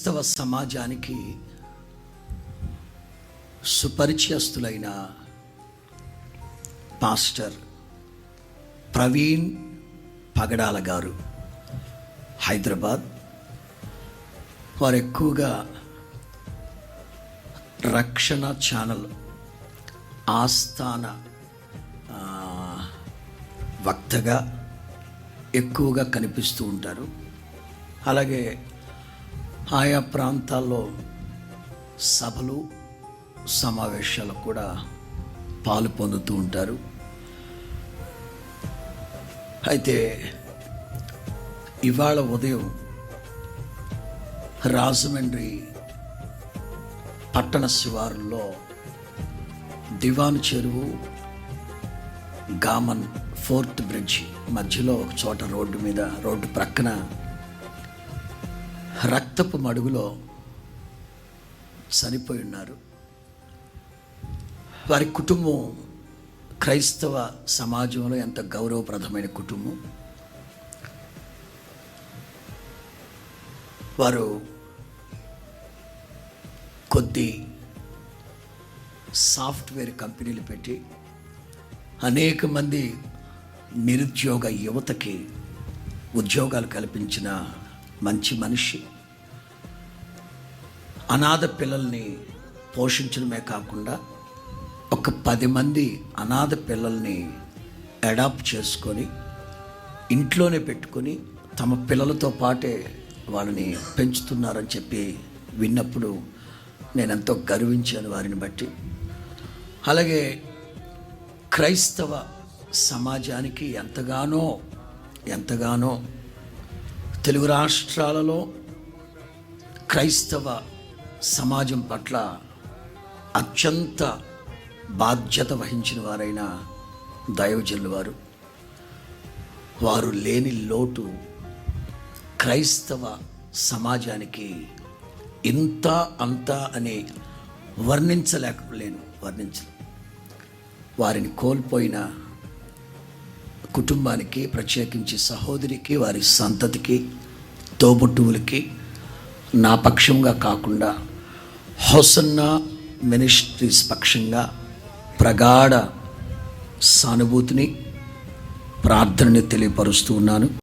క్రైస్తవ సమాజానికి సుపరిచయస్తులైన పాస్టర్ ప్రవీణ్ పగడాల గారు హైదరాబాద్. వారు ఎక్కువగా రక్షణ ఛానల్ ఆస్థాన వక్తగా ఎక్కువగా కనిపిస్తూ ఉంటారు. అలాగే ఆయా ప్రాంతాల్లో సభలు సమావేశాలు కూడా పాలు పొందుతూ ఉంటారు. అయితే ఇవాళ ఉదయం రాజమండ్రి పట్టణ శివారులో దివాను చెరువు గామన్ ఫోర్త్ బ్రిడ్జ్ మధ్యలో ఒక చోట రోడ్డు మీద రోడ్డు ప్రక్కన రక్తపు మడుగులో చనిపోయి ఉన్నారు. వారి కుటుంబం క్రైస్తవ సమాజంలో ఎంత గౌరవప్రదమైన కుటుంబం. వారు కొద్ది సాఫ్ట్వేర్ కంపెనీలు పెట్టి అనేక మంది నిరుద్యోగ యువతకి ఉద్యోగాలు కల్పించిన మంచి మనిషి. అనాథ పిల్లల్ని పోషించడమే కాకుండా ఒక పది మంది అనాథ పిల్లల్ని అడాప్ట్ చేసుకొని ఇంట్లోనే పెట్టుకొని తమ పిల్లలతో పాటే వాళ్ళని పెంచుతున్నారని చెప్పి విన్నప్పుడు నేను ఎంతో గర్వించాను వారిని బట్టి. అలాగే క్రైస్తవ సమాజానికి ఎంతగానో ఎంతగానో తెలుగు రాష్ట్రాలలో క్రైస్తవ సమాజం పట్ల అత్యంత బాధ్యత వహించిన వారైన దైవజనులు వారు. వారు లేని లోటు క్రైస్తవ సమాజానికి ఇంత అంత అని వర్ణించలేకపోలేను వర్ణించలేను వారిని కోల్పోయిన కుటుంబానికి ప్రత్యేకించి సహోదరికి వారి సంతతికి తోబుట్టువులకి నా పక్షంగా కాకుండా హోసన్న మినిస్ట్రీస్ పక్షంగా ప్రగాఢ సానుభూతిని ప్రార్థనని తెలియపరుస్తూ ఉన్నాను.